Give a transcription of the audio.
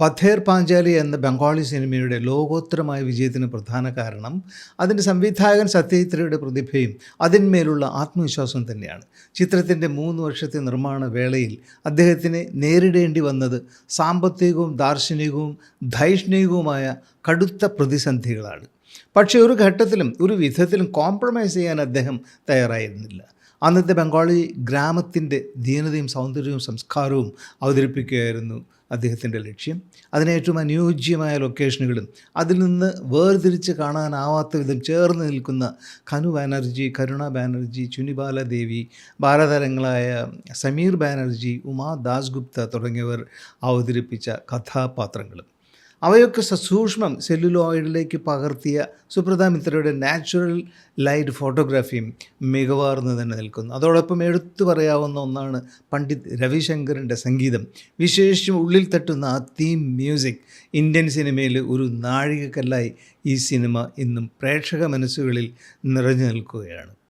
പഥേർ പാഞ്ചാലി എന്ന ബംഗാളി സിനിമയുടെ ലോകോത്തരമായ വിജയത്തിന് പ്രധാന കാരണം അതിന്റെ സംവിധായകൻ സത്യജിത്രയുടെ പ്രതിഭയും അതിന്മേലുള്ള ആത്മവിശ്വാസം തന്നെയാണ്. ചിത്രത്തിന്റെ മൂന്ന് വർഷത്തെ നിർമ്മാണ വേളയിൽ അദ്ദേഹത്തിന് നേരിടേണ്ടി വന്നത് സാമ്പത്തികവും ദാർശനികവും ധൈഷ്ണികവുമായ കടുത്ത പ്രതിസന്ധികളാണ്. പക്ഷേ ഒരു ഘട്ടത്തിലും ഒരു വിധത്തിലും കോംപ്രമൈസ് ചെയ്യാൻ അദ്ദേഹം തയ്യാറായിരുന്നില്ല. അന്നത്തെ ബംഗാളി ഗ്രാമത്തിന്റെ ദീനതയും സൗന്ദര്യവും സംസ്കാരവും അവതരിപ്പിക്കുകയായിരുന്നു അദ്ദേഹത്തിന്റെ ലക്ഷ്യം. അതിന് ഏറ്റവും അനുയോജ്യമായ ലൊക്കേഷനുകളും അതിൽ നിന്ന് വേർതിരിച്ച് കാണാനാവാത്ത വിധം ചേർന്ന് നിൽക്കുന്ന കനു ബാനർജി കരുണ ബാനർജി ചുനിബാല ദേവി ബാലതാരങ്ങളായ സമീർ ബാനർജി ഉമാ ദാസ്ഗുപ്ത തുടങ്ങിയവർ അവതരിപ്പിച്ച കഥാപാത്രങ്ങളും. അവയൊക്കെ സസൂക്ഷ്മം സെല്ലുലോയിഡിലേക്ക് പകർത്തിയ സുപ്രധാ മിത്രയുടെ നാച്ചുറൽ ലൈറ്റ് ഫോട്ടോഗ്രാഫിയും മികവാർന്ന് തന്നെ നിൽക്കുന്നു. അതോടൊപ്പം എടുത്തു പറയാവുന്ന ഒന്നാണ് പണ്ഡിറ്റ് രവിശങ്കറിന്റെ സംഗീതം. വിശേഷിച്ചും ഉള്ളിൽ തട്ടുന്ന ആ തീം മ്യൂസിക് ഇന്ത്യൻ സിനിമയിൽ ഒരു നാഴികക്കല്ലായി ഈ സിനിമ ഇന്നും പ്രേക്ഷക മനസ്സുകളിൽ നിറഞ്ഞു നിൽക്കുകയാണ്.